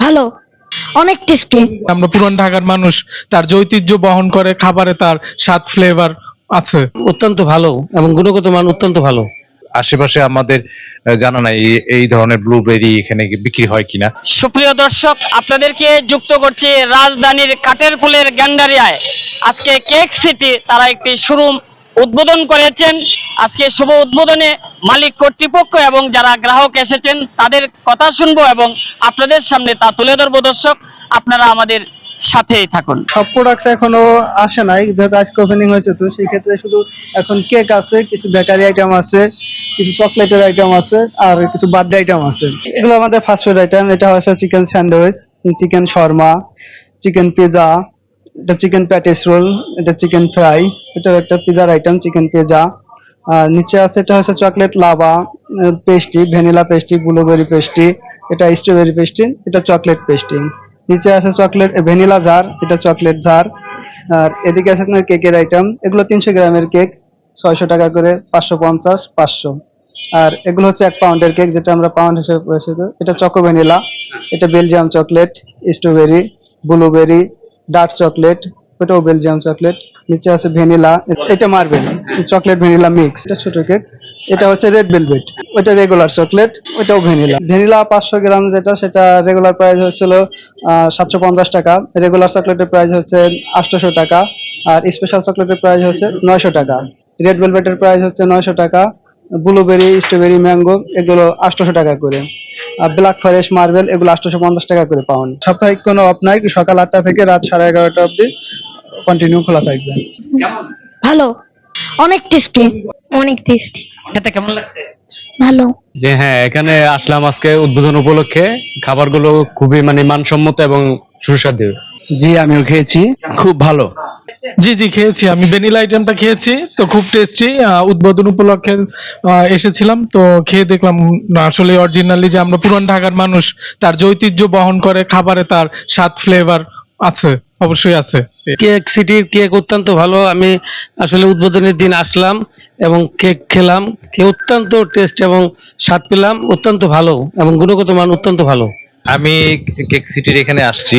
ভালো। অনেক টেস্টি আমরা পুরান ঢাকার মানুষ তার যে ঐতিহ্য বহন করে খাবারে তার স্বাদ ফ্লেভার আছে। অত্যন্ত ভালো এবং গুণগত মান অত্যন্ত ভালো। আশেপাশে আমাদের জানা নাই এই- এই ধরনের ব্লুবেরি এখানে বিক্রি হয় কিনা? সুপ্রিয় দর্শক আপনাদেরকে যুক্ত করছি রাজধানীর কাঠের ফুলের গ্যান্ডারিয়ায়। আজকে কেক সিটি তারা একটি শোরুম উদ্বোধন করেছেন। আজকে শুভ উদ্বোধনে মালিক কর্তৃপক্ষ এবং যারা গ্রাহক এসেছেন, তাদের কথা শুনব এবং আপনাদের সামনে তা তুলে ধরবো। দর্শক, আপনারা আমাদের সাথেই থাকুন। সব প্রোডাক্টস এখনও আসে নাই, যেহেতু আজকে ওপেনিং হয়েছে, তো সেই ক্ষেত্রে শুধু এখন কেক আছে, কিছু বেকারি আইটেম আছে, কিছু চকলেটের আইটেম আছে, আর কিছু বার্থডে আইটেম আছে। এগুলো আমাদের ফাস্ট ফুড আইটেম এটা হচ্ছে chicken sandwich chicken shawarma chicken pizza এটা চিকেন প্যাটিস রোল এটা চিকেন ফ্রাই এটা একটা পিজার আইটেম চিকেন পিজা আর নিচে আছে, এটা হচ্ছে chocolate lava pastry vanilla pastry blueberry pastry এটা স্ট্রবেরি পেস্ট্রি এটা চকলেট পেস্ট্রি নিচে আছে চকলেট ভ্যানিলা জার এটা চকলেট জার আর এদিকে আছে আপনার কেকের আইটেম এগুলো তিনশো গ্রামের কেক ছয়শো টাকা করে, পাঁচশো পঞ্চাশ, পাঁচশো। আর এগুলো হচ্ছে এক পাউন্ডের কেক যেটা আমরা পাউন্ড হিসেবে পরিচিত এটা চকো ভ্যানিলা এটা Belgium chocolate strawberry blueberry dark chocolate ওটাও বেলজিয়াম চকলেট নিচে আছে ভ্যানিলা, এটা মার্বেল চকলেট ভ্যানিলা মিক্স এটা ছোট কেক এটা হচ্ছে রেড ভেলভেট ওটা রেগুলার চকলেট ওটাও ভ্যানিলা। ভ্যানিলা পাঁচশো গ্রাম যেটা, সেটা রেগুলার প্রাইস হচ্ছিল সাতশো পঞ্চাশ টাকা। রেগুলার চকলেটের প্রাইস হচ্ছে আটশোশো টাকা। আর স্পেশাল চকলেটের প্রাইস হচ্ছে নয়শো টাকা। রেড ভেলভেটের প্রাইস হচ্ছে নয়শো টাকা। ব্লুবেরি স্ট্রবেরি ম্যাঙ্গো এগুলো আটশোশো টাকা করে। আর ব্ল্যাক ফরেস্ট মার্বেল এগুলো আটশোশো পঞ্চাশ টাকা করে পাউন্ড সাপ্তাহিক কোনো অফ নাই, সকাল আটটা থেকে রাত সাড়ে এগারোটা অবধি। কন্টিনিউ খোলা থাকবে। ভালো। অনেক টেস্টি অনেক টেস্টি খেতে কেমন লাগছে? ভালো। যে হ্যাঁ এখানে আসলাম আজকে উদ্বোধন উপলক্ষে। খাবারগুলো খুবই মানে মানসম্মত এবং সুস্বাদু। জি আমিও খেয়েছি। খুব ভালো। জি জি খেয়েছি। আমি ভ্যানিলা আইটেমটা খেয়েছি তো খুব টেস্টি উদ্বোধন উপলক্ষে আহ, এসেছিলাম তো খেয়ে দেখলাম আসলে অরিজিনালি যে আমরা পুরান ঢাকার মানুষ তার যে ঐতিহ্য বহন করে খাবারে তার স্বাদ ফ্লেভার আছে। অবশ্যই আছে। কেক সিটির কেক অত্যন্ত ভালো। আমি আসলে উদ্বোধনের দিন আসলাম এবং কেক খেলাম। কেক অত্যন্ত টেস্ট এবং স্বাদ পেলাম অত্যন্ত ভালো এবং গুণগত মান অত্যন্ত ভালো। আমি কেক সিটির এখানে আসছি।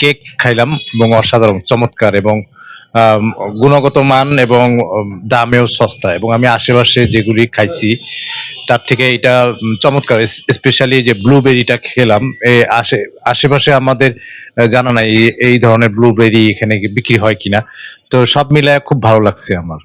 কেক খাইলাম এবং অসাধারণ চমৎকার এবং গুণগত মান এবং দামেও সস্তা এবং আমি আশেপাশে যেগুলি খাইছি তার থেকে এটা চমৎকার। স্পেশালি যে ব্লুবেরিটা খেলাম আশে আশেপাশে আমাদের জানা নাই এই ধরনের ব্লুবেরি এখানে বিক্রি হয় কিনা। তো সব মিলায় খুব ভালো লাগছে আমার।